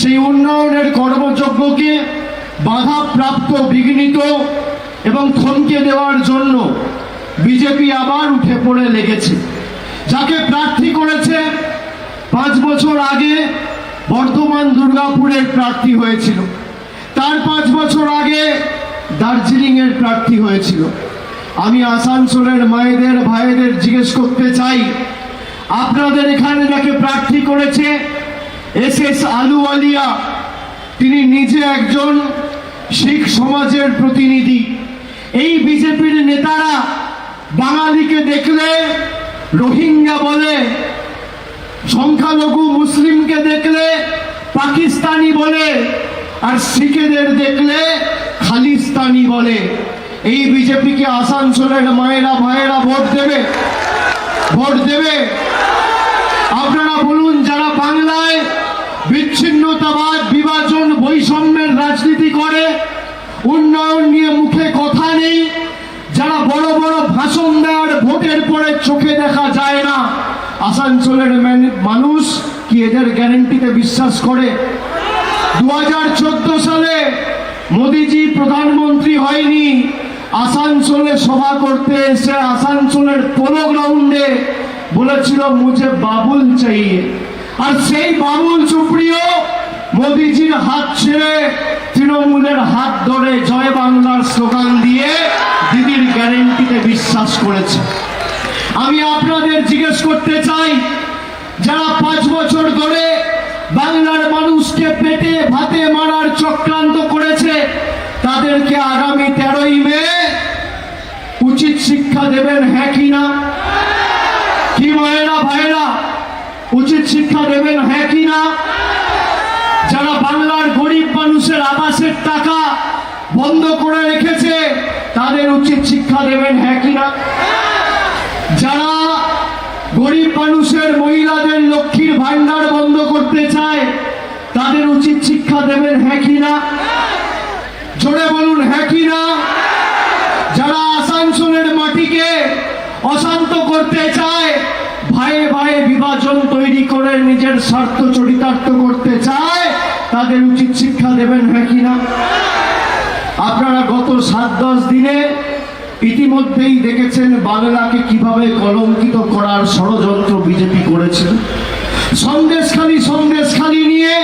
সেই উন্নয়নের কর্মযজ্ঞকে বাধাপ্রাপ্ত, বিঘ্নিত এবং থমকে দেওয়ার জন্য বিজেপি আবার উঠে পড়ে লেগেছে। যাকে প্রার্থী করেছে, পাঁচ বছর আগে বর্ধমান দুর্গাপুরের প্রার্থী হয়েছিল। তার পাঁচ বছর আগে দার্জিলিংয়ের প্রার্থী হয়েছিল। আমি আসানসোলের মায়েদের, ভাইদের জিজ্ঞেস করতে চাই, আপনাদের এখানে যাকে প্রার্থী করেছে এস এস আলুওয়ালিয়া, তিনি নিজে একজন শিখ সমাজের প্রতিনিধি। এই বিজেপির নেতারা বাঙালিকে দেখলে রোহিঙ্গা বলে, সংখ্যালঘু মুসলিমকে দেখলে পাকিস্তানি বলে, আর শিখেদের দেখলে খালিস্তানি বলে। এই বিজেপিকে আসানসোলের মায়েরা ভাইয়েরা ভোট দেবে। ভোট দেবে। আপনারা বলুন, যারা বাংলায় বিচ্ছিন্নতাবাদ, বিভাজন, বৈষম্যের রাজনীতি করে। উন্নয়ন নিয়ে মুখে কথা নেই। যারা বড় বড় ভাষণ দেওয়ার ভোটের পরে চোখে দেখা যায় না। আসানসোলের মানুষ কি এদের গ্যারেন্টিতে বিশ্বাস করে? দু হাজার চোদ্দ সালে মোদিজি প্রধানমন্ত্রী হয়নি। আসানসোলে সভা করতে এসে আসানসোলের পোলো গ্রাউন্ডে বলেছিল, মুঝে বাবুল চাইয়ে। আর সেই বাবুল সুপ্রিয় মোদিজির হাত ছেড়ে তৃণমূলের হাত ধরে জয় বাংলার স্লোগান দিয়ে দিদির গ্যারেন্টিতে বিশ্বাস করেছে। আমি আপনাদের জিজ্ঞেস করতে চাই, যারা পাঁচ বছর ধরে বাংলার মানুষকে পেটে ভাতে মারার চক্রান্ত করেছে, তাদেরকে আগামী তেরোই মে উচিত শিক্ষা দেবেন হ্যাঁ কি না? কি মায়েরা ভাইরা উচিত শিক্ষা দেবেন হ্যাঁ কি না? যারা বাংলার গরিব মানুষের আবাসের টাকা বন্ধ করে রেখেছে, তাদের উচিত শিক্ষা দেবেন হ্যাঁ কি না? যারা গরিব মানুষের মহিলাদের লক্ষ্মীর ভান্ডার বন্ধ করতে চায়, তাদের উচিত শিক্ষা দেবেন হ্যাঁ কি না? জোরে বলুন হ্যাঁ কি না? যারা আসানসোলের মাটিকে অশান্ত করতে চায় ভাইয়ে ভাইয়ে বিভাজন তৈরি করে নিজের স্বার্থ চরিতার্থ করতে চায়, তাদের উচিত শিক্ষা দেবেন হ্যাঁ কি না আপনারা গত সাত দশ দিনে ইতিমধ্যেই দেখেছেন বাংলাকে কীভাবে কলঙ্কিত করার ষড়যন্ত্র বিজেপি করেছে সন্দেশখালী সন্দেশখালী নিয়ে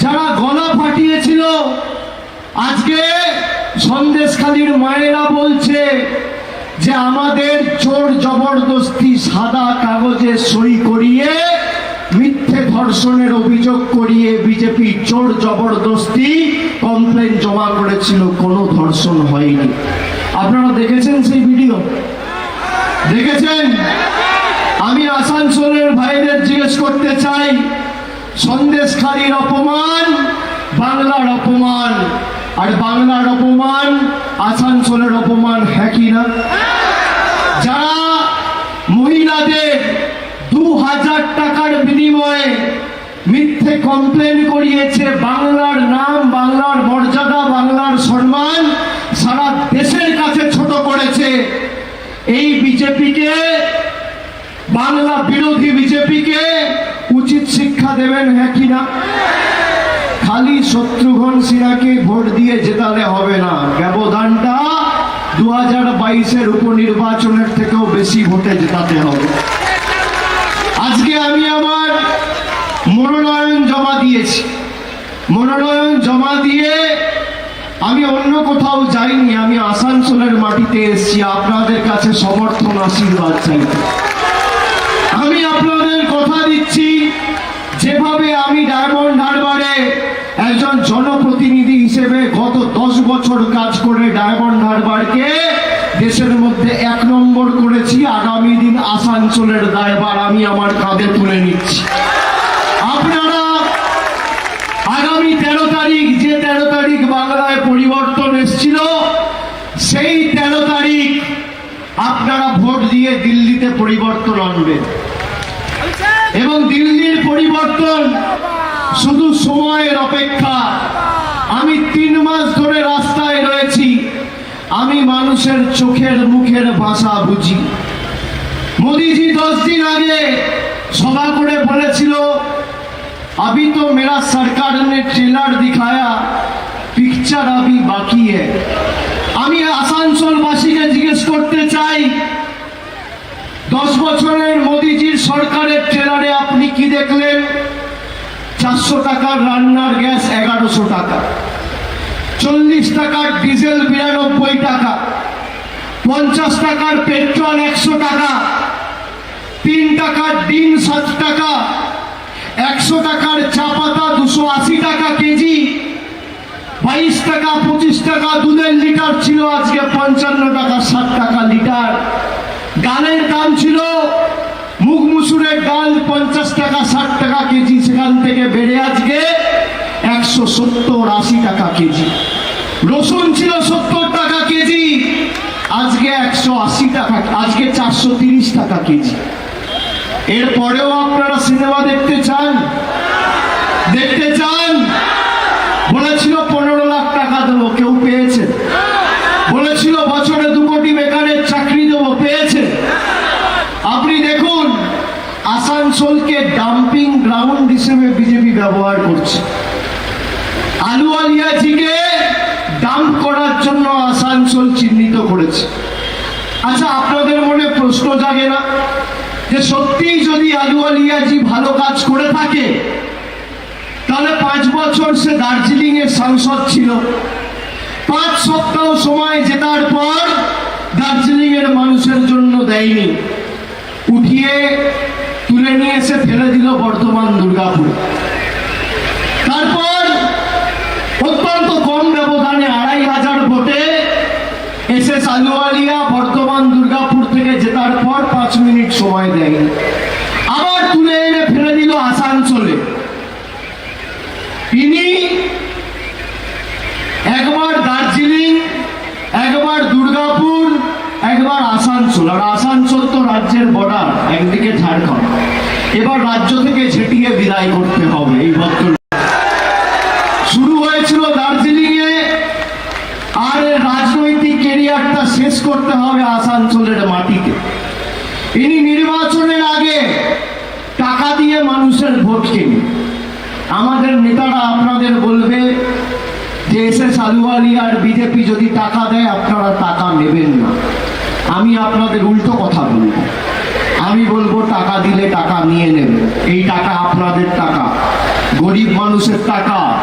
যারা গলা ফাটিয়েছিল, আজকে সন্দেশখালীর মায়েরা বলছে যে আমাদের চোর জবরদস্তি সাদা কাগজে সই করিয়ে, মিথ্যে ধর্ষণের অভিযোগ করিয়ে বিজেপি চোর জবরদস্তি কমপ্লেন জমা করেছিল, কোনো ধর্ষণ হয়নি। আপনারা দেখেছেন সেই ভিডিও? দেখেছেন? আমি আসানসোলের ভাইদের জিজ্ঞেস করতে চাই, সন্দেশখালীর অপমান, বাংলার অপমান। আর বাংলার অপমান, আসানসোলের অপমান হ্যাঁ না? যারা মহিলাদের দু হাজার টাকার বিনিময়ে মিথ্যে কমপ্লেন করিয়েছে, বাংলার নাম, বাংলার মর্যাদা, বাংলার সম্মান সারা দেশের কাছে ছোট করেছে। এই বিজেপিকে, বাংলা বিরোধী বিজেপিকে উচিত শিক্ষা দেবেন হ্যাঁ কিনা খালি শত্রুঘ্ন সিনহাকে ভোট দিয়ে জেতালে হবে না। ব্যবধানটা দু হাজার বাইশের উপনির্বাচনের থেকেও বেশি ভোটে জেতাতে হবে। আজকে আমি আমার মনোনয়ন জমা দিয়েছি। মনোনয়ন জমা দিয়ে আমি অন্য কোথাও যাইনি, আমি আসানসোলের মাটিতে এসেছি। আপনাদের কাছে সমর্থন, আশীর্বাদ চাইতে আমি আপনাদের কথা দিচ্ছি, যেভাবে আমি ডায়মন্ড হারবারে একজন জনপ্রতিনিধি হিসেবে গত দশ বছর কাজ করে ডায়মন্ড হারবারকে দেশের মধ্যে এক নম্বর করেছি। আগামী দিন আসানসোলের দায়বার আমি আমার কাঁধে তুলে নিচ্ছি। আপনারা আগামী তেরো তারিখ, যে তেরো তারিখ বাংলায় পরিবর্তন এসেছিল, সেই তেরো তারিখ আপনারা ভোট দিয়ে দিল্লিতে পরিবর্তন আনবেন। এবং দিল্লির পরিবর্তন শুধু সময়ের অপেক্ষা আমি তিন মাস ধরে রাস্তায় রয়েছি আমি মানুষের চোখের মুখের ভাষা বুঝি মোদিজি দশ দিন আগে সভা করে বলেছিল अभी तो मेरा सरकार सरकार ने ट्रेलर दिखाया पिक्चर अभी बाकी है আমি আসানসোলবাসীকে জিজ্ঞেস করতে চাই দশ বছরের মোদিজির সরকারের ট্রেলারে আপনি কি দেখলেন চারশো টাকার রান্নার গ্যাস এগারোশো টাকা। চল্লিশ টাকার ডিজেল বিরানব্বই টাকা। পঞ্চাশ টাকার পেট্রোল একশো টাকা। তিন টাকার ডিম সাত টাকা। একশো টাকার চা পাতা দুশো আশি টাকা কেজি। বাইশ টাকা, পঁচিশ টাকা, দুধের লিটার ছিল আজকে পঞ্চান্ন টাকা, ষাট টাকা লিটার। ডালের দাম ছিল মুগ মুসুরের ডাল পঞ্চাশ টাকা, ষাট টাকা কেজি সেখান থেকে বেড়ে আজকে একশো সত্তর, আশি টাকা কেজি। রসুন ছিল সত্তর টাকা কেজি, আজকে একশো আশি টাকা, আজকে চারশো তিরিশ টাকা কেজি। এরপরেও আপনারা সিনেমা দেখতে চান? দেখতে চান বলেছিল পনেরো লাখ টাকা দেবো কেউ পেয়েছে বলেছিল বছরে দু কোটি বেকারের চাকরি দেবো পেয়েছে আপনি দেখুন আসানসোলকে ডাম্পিং গ্রাউন্ড হিসেবে বিজেপি ব্যবহার করছে। আলু আলিয়াজিকে ডাম্প করার জন্য আসানসোল চিহ্নিত করেছে। আচ্ছা আপনাদের মনে প্রশ্ন জাগে না যে সত্যিই যদি আলু আলিয়াজি ভালো কাজ করে থাকে, তাহলে পাঁচ বছর সে দার্জিলিং এর সাংসদ ছিল। পাঁচ সপ্তাহ সময় জেতার পর দার্জিলিং এর মানুষের জন্য দেয়নি। উঠিয়ে তুলে নিয়ে এসে ফেলে দিল বর্তমান দুর্গাপুরে। তারপর অত্যন্ত কম ব্যবধানে আড়াই হাজার ভোটে এস এস আলুয়ালিয়া বর্তমান দুর্গাপুর থেকে জেতার পর পাঁচ মিনিট সময় দেয়নি আবার তুলে এনে ফেলে দিল আসানসোলে। ইনি একবার দার্জিলিং, একবার দুর্গাপুর, একবার আসানসোল। আর আসানসোল তো রাজ্যের বর্ডার একদিকে ঝাড়খণ্ড। এবার রাজ্য থেকে ছেটিয়ে বিদায় করতে হবে এই ভদ্র শুরু হয়েছিল দার্জিলিং এ আর এর রাজনৈতিক কেরিয়ারটা শেষ করতে হবে আসানসোলের মাটিতে। ইনি নির্বাচনের আগে টাকা দিয়ে মানুষের ভোট কিনে আমাদের নেতারা আপনাদের বলবে যে এস আলুয়ালি আর বিজেপি যদি টাকা দেয়, আপনারা টাকা নেবেন না। আমি আপনাদের উল্টো কথা বলব। আমি বলব টাকা দিলে টাকা নিয়ে নেবেন। এই টাকা আপনাদের টাকা। গরিব মানুষের টাকা।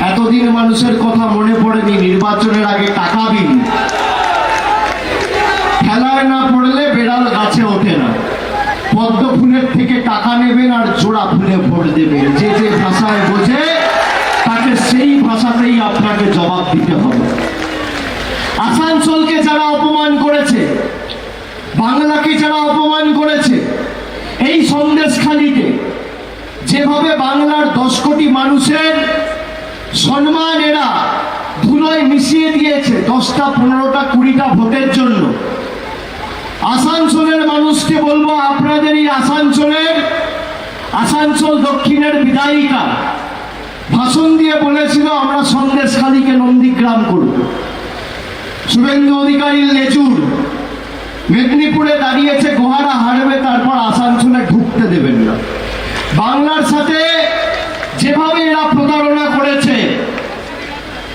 এতদিন মানুষের কথা মনে পড়েনি, নির্বাচনের আগে টাকা দিন। খেলায় না পড়লে বেড়াল গাছে ওঠে না। পদ্ম ফুলের থেকে টাকা নেবেন আর জোড়া ফুলে ভোট দেবেন। যে যে ভাষায় বোঝে, তাকে সেই ভাষাতেই আপনাকে জবাব দিতে হবে। আসানসোলকে যারা অপমান করেছে, বাংলাকে যারা অপমান করেছে, এই সন্দেশখালিতে যেভাবে বাংলার দশ কোটি মানুষের সম্মান এরা ধুলোয় মিশিয়ে দিয়েছে, দশটা, পনেরোটা, কুড়িটা ভোটের জন্য। আসানসোলের মানুষকে বলব, আপনাদের এই আসানসোলের, আসানসোল দক্ষিণের বিধায়িকা ভাষণ দিয়ে বলেছিল, আমরা সন্দেশখালীকে নন্দীগ্রাম করব। শুভেন্দু অধিকারীর লেচুর মেদিনীপুরে দাঁড়িয়েছে, গোহারা হারবে, তারপর আসানসোলে ঢুকতে দেবেন না। বাংলার সাথে যেভাবে এরা প্রতারণা করেছে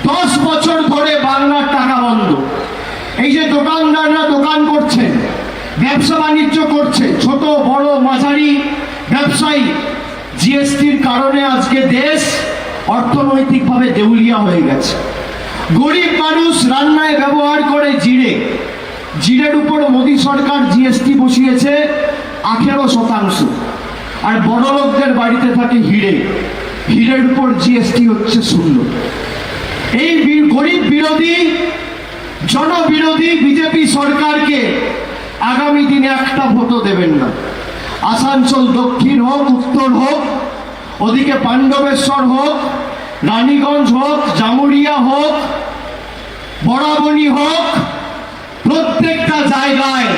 দশ বছর ধরে বাংলার টাকা বন্ধ এই যে দোকানদাররা দোকান করছে, ব্যবসা বাণিজ্য করছে, ছোট, বড়, মাঝারি ব্যবসায়ী, জিএসটির কারণে আজকে দেশ অর্থনৈতিকভাবে দেউলিয়া হয়ে গেছে। গরিব মানুষ রান্নায় ব্যবহার করে জিরে। জিরের উপর মোদী সরকার জিএসটি বসিয়েছে আঠেরো শতাংশ। আর বড় লোকদের বাড়িতে থাকে হিরে। হিরের উপর জিএসটি হচ্ছে শূন্য। এই গরিব বিরোধী জনবিরোধী বিজেপি সরকারকে আগামী দিনে একটা ভোটও দেবেন না। আসানসোল দক্ষিণ হোক, উত্তর হোক, ওদিকে পাণ্ডবেশ্বর হোক, রানীগঞ্জ হোক জামুরিয়া হোক বরাবনী হোক, প্রত্যেকটা জায়গায়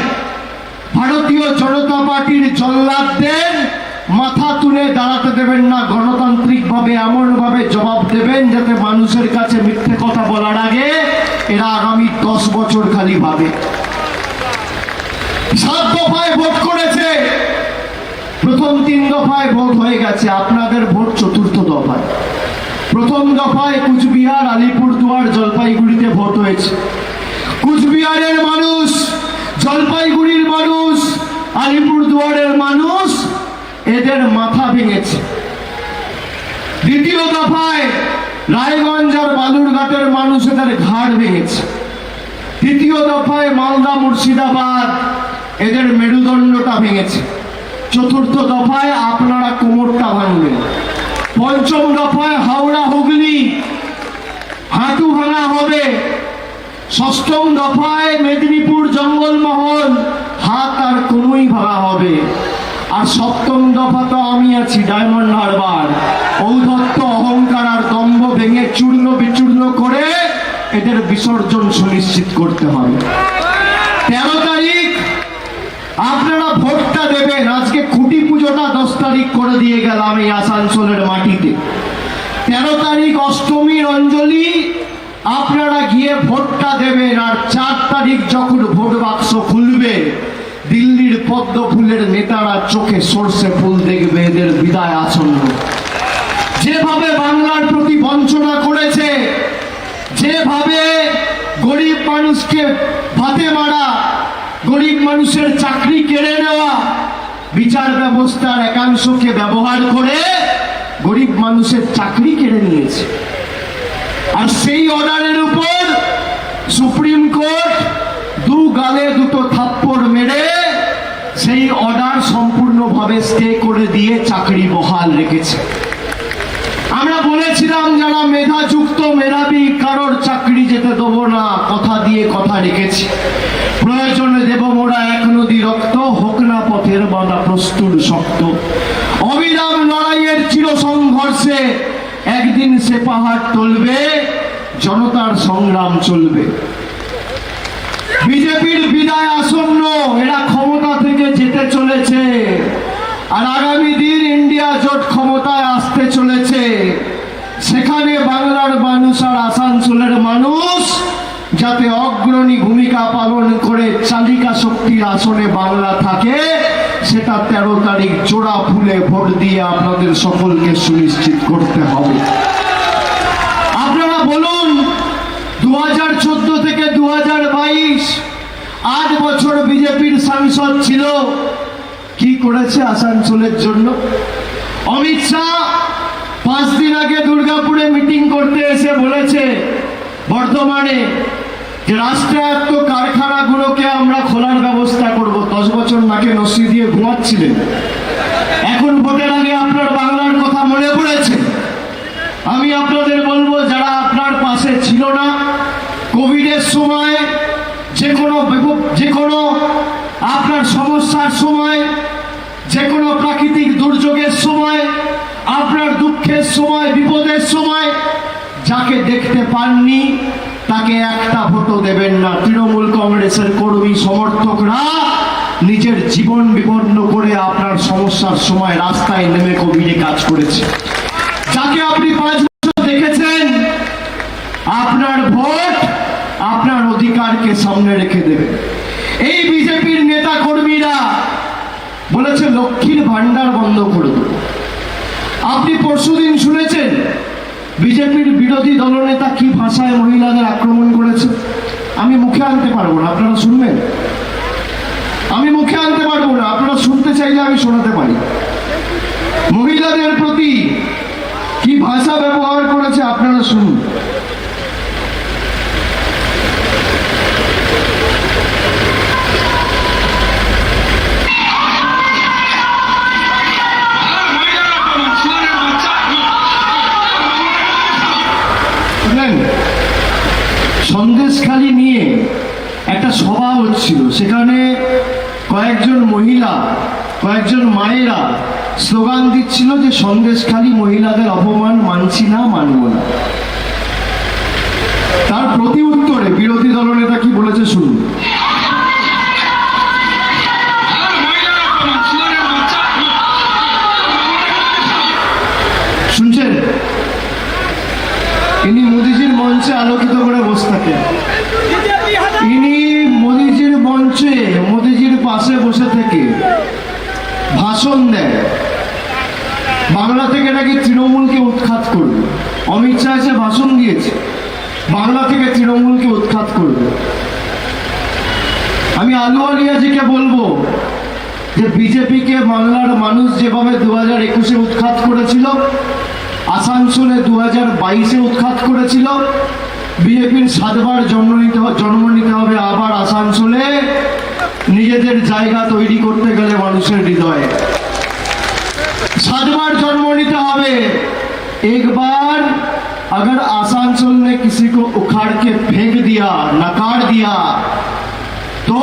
ভারতীয় জনতা পার্টির জল্লাদদের মাথা তুলে দাঁড়াতে দেবেন না। গণতান্ত্রিকভাবে এমনভাবে জবাব দেবেন যাতে মানুষের কাছে মিথ্যে কথা বলার আগে এরা আগামী দশ বছর খালি ভাবে। সাত দফায় ভোট করেছে। প্রথম তিন দফায় ভোট হয়ে গেছে। আপনাদের ভোট চতুর্থ দফায়। প্রথম দফায় কুচবিহার, আলিপুরদুয়ার জলপাইগুড়িতে ভোট হয়েছে। কুচবিহারের মানুষ, জলপাইগুড়ির মানুষ, আলিপুরদুয়ারের মানুষ, এদের মাথা ভেঙেছে। দ্বিতীয় দফায় রায়গঞ্জ আর বালুরঘাটের মানুষ এদের ঘাড় ভেঙেছে। তৃতীয় দফায় মালদা মুর্শিদাবাদ এদের মেরুদণ্ডটা ভেঙেছে। চতুর্থ দফায় আপনারা কোমরটা ভাঙবেন। পঞ্চম দফায় হাওড়া হুগলি হাঁটু ভাঙা হবে। ষষ্ঠম দফায় মেদিনীপুর জঙ্গলমহল হাত আর কোনোই ভাঙা হবে। আর সপ্তম দফা তো আমি আছি, ডায়মন্ড হারবার। ঔদ্ধত্য, অহংকার আর ভেঙে চূর্ণ বিচূর্ণ করে এদের বিসর্জন সুনিশ্চিত করতে হবে। তেরো তারিখ, আপনারা ভোটটা দেবেন। আজকে খুঁটি পুজোটা দশ তারিখ করে দিয়ে গেলাম এই আসানসোলের মাটিতে। তেরো তারিখ অষ্টমীর অঞ্জলি, আপনারা গিয়ে ভোটটা দেবেন। আর চার তারিখ যখন ভোট বাক্স খুলবে, দিল্লির পদ্ম ফুলের নেতারা চোখে সর্ষে ফুল দেখবে, এদের বিদায় আসন্ন। যেভাবে বাংলার বঞ্চনা করেছে, যেভাবে গরিব মানুষকে ভাতে মারা, গরিব মানুষের চাকরি কেড়ে নেওয়া, বিচার ব্যবস্থার একাংশকে ব্যবহার করে গরিব মানুষের চাকরি কেড়ে নিয়েছে। আর সেই অর্ডারের উপর সুপ্রিম কোর্ট দু গালে দুটো থাপ্পড় মেরে সেই অর্ডার সম্পূর্ণভাবে স্টে করে দিয়ে চাকরি বহাল রেখেছে। বলেছিলাম, যারা মেধাযুক্ত মেধাবী, কারোর চাকরি যেতে দেবো না। কথা দিয়ে কথা রেখেছি। প্রয়োজনে দেব মোরা এক নদী রক্ত, হোক না পথের বাঁধা প্রস্তুর শক্ত। অবিরাম লড়াইয়ের চির সংঘর্ষে একদিন সে পাহাড় টলবে জনতার সংগ্রাম চলবে। বিজেপির বিদায় আসন্ন, এরা ক্ষমতা থেকে যেতে চলেছে। আর আগামী দিন ইন্ডিয়া জোট ক্ষমতায় আসতে চলেছে। সেখানে বাংলার মানুষ আর আসানসোলের মানুষ যাতে অগ্রণী ভূমিকা পালন করে চালিকা শক্তির আসনে বাংলা থাকে, সেটা তেরো তারিখ জোড়া ফুলে ভোট দিয়ে আপনাদের সকলকে সুনিশ্চিত করতে হবে। আপনারা বলুন দু হাজার চোদ্দ থেকে দু হাজার বাইশ, আট বছর বিজেপির সাংসদ ছিল, কি করেছে আসানসোলের জন্য? অমিত শাহ পাঁচ দিন আগে দুর্গাপুরে মিটিং করতে এসে বলেছে, বর্ধমানে যে রাষ্ট্রায়ত্ত কারখানাগুলোকে আমরা খোলার ব্যবস্থা করব। দশ বছর নাকে নসি দিয়ে ঘুমাচ্ছিলেন। এখন ভোটের আগে আপনার বাংলার কথা মনে পড়েছে। আমি আপনাদের বলব, যারা আপনার পাশে ছিল না, কোভিডের সময়, যে কোনো যে কোনো আপনার সমস্যার সময়, যে কোনো প্রাকৃতিক দুর্যোগের সময় আপনার দুঃখের সময়, বিপদের সময় যাকে দেখতে পাননি, তাকে একটা ভোটও দেবেন না। তৃণমূল কংগ্রেসের কর্মী সমর্থকরা নিজের জীবন বিপন্ন করে আপনার সমস্যার সময় রাস্তায় নেমে কোভিডে কাজ করেছে। যাকে আপনি পাঁচ বছর দেখেছেন, আপনার ভোট আপনার অধিকারকে সামনে রেখে দেবে। এই বিজেপির নেতা কর্মীরা বলেছে, লক্ষ্মীর ভান্ডার বন্ধ করে দেব। আপনি পরশুদিন শুনেছেন, বিজেপির বিরোধী দলনেতা কি ভাষায় মহিলাদের আক্রমণ করেছে? আমি মুখে আনতে পারব না, আপনারা শুনবেন? আমি মুখে আনতে পারব না, আপনারা শুনতে চাইলে আমি শোনাতে পারি। মহিলাদের প্রতি কি ভাষা ব্যবহার করেছে, আপনারা শুনুন। সন্দেশখালি নিয়ে একটা সভা হচ্ছিল। সেখানে কয়েকজন মহিলা, কয়েকজন মায়েরা স্লোগান দিচ্ছিল যে সন্দেশখালি মহিলাদের অপমান মানছি না, মানব না। তার প্রতি উত্তরে বিরোধী দলনেতা কি বলেছে শুনুন। শুনছেন? ইনি মোদিজির মঞ্চে আলোকিত করে বসে থাকেন। ইনি মোদিজির মঞ্চে, মোদিজির পাশে বসে থেকে ভাষণ দেয় বাংলা থেকে নাকি তৃণমূলকে উৎখাত করবে? অমিত শাহ এসে ভাষণ দিয়েছে। বাংলা থেকে তৃণমূলকে উৎখাত করবে। আমি আলু আলিয়াজিকে বলব যে, বিজেপিকে বাংলার মানুষ যেভাবে দু হাজার একুশে উৎখাত করেছিল আসানসোলে দু হাজার বাইশে উৎখাত করেছিল বিজেপির সাতবার জন্ম নিতে হ- জন্ম নিতে হবে আবার আসানসোলে নিজেদের জায়গা তৈরি করতে গেলে মানুষের হৃদয়ে सातबार जन्म लेते হবে एक बार अगर आसानसोल ने किसी को उखाड़ के फेंक दिया नकार दिया तो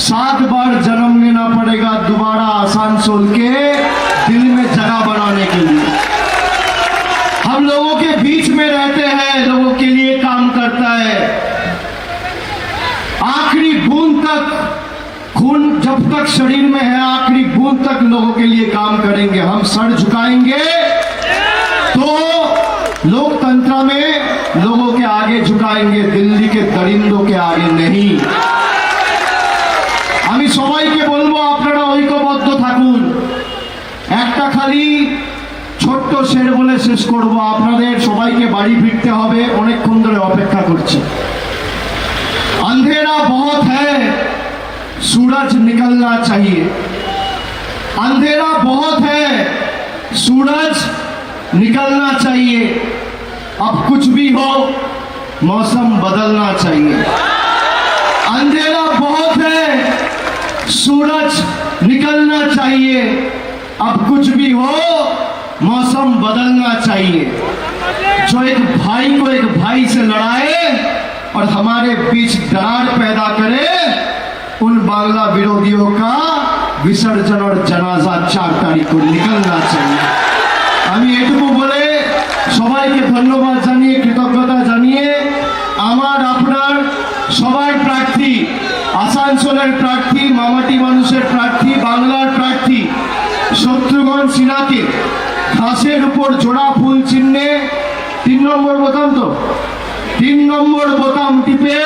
सात बार जन्म लेना पड़ेगा दोबारा आसानसोल के दिल में जगह बनाने के लिए हैं लोगों के लिए काम करता है आखिरी बूंद तक खून जब तक शरीर में है आखिरी बूंद तक लोगों के लिए काम करेंगे हम सर झुकाएंगे तो लोकतंत्र में लोगों के आगे झुकाएंगे दिल्ली के दरिंदों के आगे नहीं আমি সবাইকে বলবো আপনারা ঐক্যবদ্ধ থাকুন একটা খালি ছোট্ট শের বলে শেষ করব আপনাদের সবাইকে বাড়ি ফিরতে হবে অনেকক্ষণ ধরে অপেক্ষা করছে अंधेरा बहुत है सूरज निकलना चाहिए अंधेरा बहुत है सूरज निकलना चाहिए अब कुछ भी हो मौसम बदलना चाहिए अंधेरा बहुत है सूरज निकलना चाहिए अब कुछ भी हो मौसम बदलना चाहिए जो एक भाई को एक भाई से लड़ाए और हमारे बीच दरार पैदा करे उन बांग्ला विरोधियों का विसर्जन और जनाजा चार तारीख को निकलना चाहिए আমি এটুকু বলে সবাইকে ধন্যবাদ জানিয়ে কৃতজ্ঞতা জানিয়ে আমার আপনার সবার প্রার্থী আসানসোলের প্রার্থী মামাটি মানুষের প্রার্থী বাংলার প্রার্থী শত্রুঘ্ন সিনহাকে ঘাসের উপর জোড়া ফুল চিহ্নে তিন নম্বর বোতাম তো? তিন নম্বর বোতাম টিপে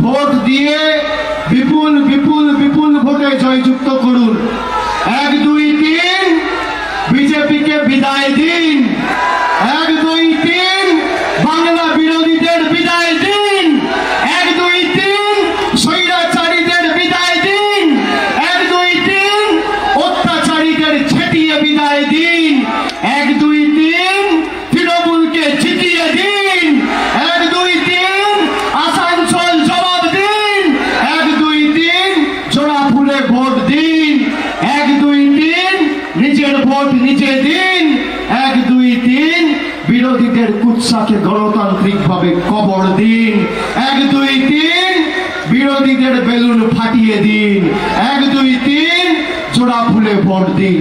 ভোট দিয়ে বিপুল বিপুল বিপুল ভোটে জয়যুক্ত করুন এক দুই তিন বিজেপিকে বিদায় দিন এক দুই তিন বাংলা বিরোধীদের বিদায় দিন এক দুই তিন স্বৈরাচারীদের বিদায় দিন এক দুই তিন অত্যাচারীদের ছেটিয়ে বিদায় দিন এক দুই তিন তৃণমূলকে জিতিয়ে দিন এক দুই তিন আসানসোল জবাব দিন এক দুই তিন জোড়া ফুলে ভোট দিন এক দুই তিন নিজের ভোট নিজে দিন এক দুই তিন বিরোধীদের কুৎসাকে গণতান্ত্রিক ভাবে কবর দিন এক দুই তিন বিরোধীদের বেলুন ফাটিয়ে দিন। এক, দুই, তিন, জোড়া ফুলে ভোট দিন।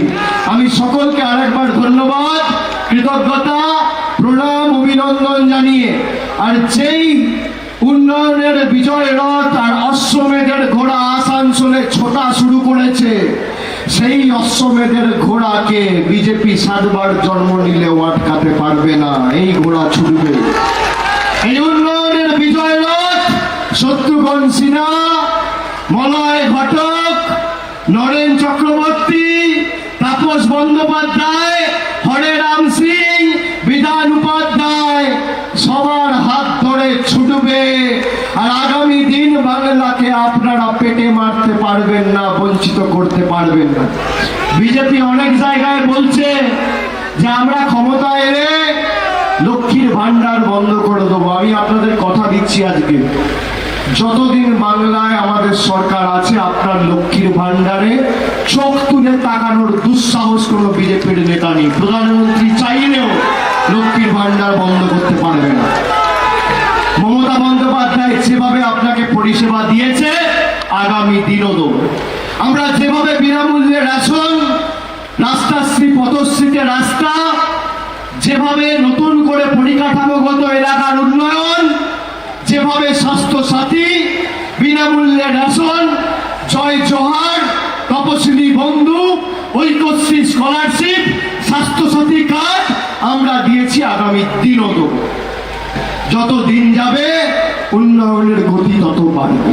আমি সকলকে আরেকবার ধন্যবাদ, কৃতজ্ঞতা, প্রণাম, অভিনন্দন জানিয়ে। আর যেই উন্নয়নের বিজয় রথ আর অশ্বমেধের ঘোড়া আসানসোলে ছোটা শুরু করেছে, সেই অশ্বমেধের ঘোড়াকে বিজেপি সাতবার জন্ম নিলেও আটকাতে পারবে না। এই ঘোড়া ছুটবে। এই রথ শত্রুঘ্ন সিনহা, মলয় ঘটক, নরেন চক্রবর্তী, তাপস বন্দ্যোপাধ্যায়, হরে রাম সিং, বিধান উপাধ্যায়, সবার হাত ধরে ছুটবে। আর আগামী দিন বাংলাকে আপনারা পেটে মারতে পারবেন না, বঞ্চিত করতে পারবেন না। বিজেপি অনেক জায়গায় বলছে যে আমরা ক্ষমতা এলে লক্ষ্মীর ভান্ডার বন্ধ করে দেবো। আমি আপনাদের কথা দিচ্ছি আজকে। যতদিন বাংলায় আমাদের সরকার আছে, আপনার লক্ষ্মীর ভান্ডারে চোখ তুলে তাকানোর দুঃসাহস কোনো বিজেপির নেতা নেই। প্রধানমন্ত্রী চাইলেও লক্ষ্মীর ভান্ডার বন্ধ করতে পারবে না। মমতা বন্দ্যোপাধ্যায় যেভাবে আপনাকে পরিষেবা দিয়েছে, আগামী দিনও দেবো। আমরা যেভাবে বিনামূল্যে রেশন রাস্তাশ্রী পথশ্রীতে রাস্তা, যেভাবে নতুন করে পরিকাঠামোগত এলাকার উন্নয়ন যেভাবে স্বাস্থ্য সাথী বিনামূল্যে রেশন, জয় জোহার তপশিলি বন্ধু ঐক্যশ্রী স্কলারশিপ, স্বাস্থ্যসাথী কার্ড আমরা দিয়েছি আগামী দেবো। যত দিন যাবে, উন্নয়নের গতি তত বাড়বে।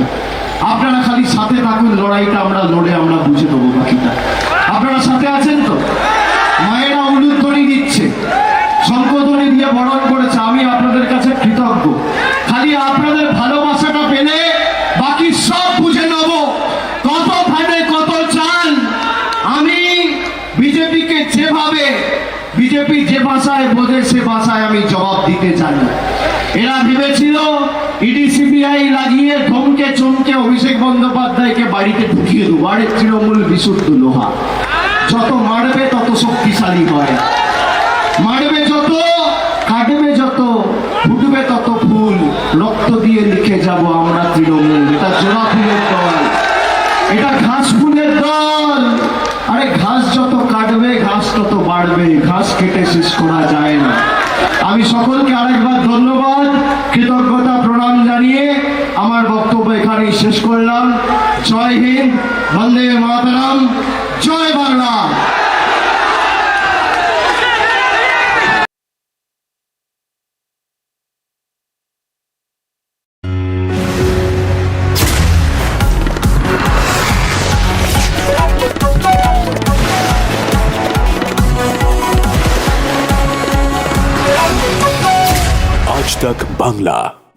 আপনারা খালি সাথে থাকুন, লড়াইটা আমরা লড়ে আমরা বুঝে দেবো বাকিটা। আপনারা সাথে আছেন তো? মায়েরা উলুধ্বনি দিচ্ছে। সংকোধনী দিয়ে বরণ করেছে। আমি আপনাদের কাছে কৃতজ্ঞ। খালি আপনাদের ভালোবাসাটা পেলে বাকি সব বুঝে নেব। কত ফাটে কত চাল। আমি বিজেপিকে যেভাবে, বিজেপি যে ভাষায় বোঝে, সে ভাষায় আমি জবাব দিতে জানি এরা ভেবেছিল ইডি লাগিয়ে ধমকে, চমকে অভিষেক বন্দ্যোপাধ্যায়কে বাড়িতে ঢুকিয়ে দেবো। আরে তৃণমূল বিশুদ্ধ লোহা। যত মারবে, তত শক্তিশালী হয়। মারবে যত, কাটবে যত। রক্ত দিয়ে লিখে যাব আমরা তৃণমূল এটা জোড়া দল এটা ঘাস ফুলের দল। আরে ঘাস যত কাটবে, ঘাস তত বাড়বে। ঘাস কেটে শেষ করা যায় না। আমি সকলকে আরেকবার ধন্যবাদ, কৃতজ্ঞতা প্রণাম জানিয়ে আমার বক্তব্য এখানেই শেষ করলাম। জয় হিন্দ, বন্দে মাতরম, জয় বাংলা।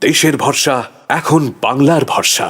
দেশের ভরসা এখন বাংলার ভরসা।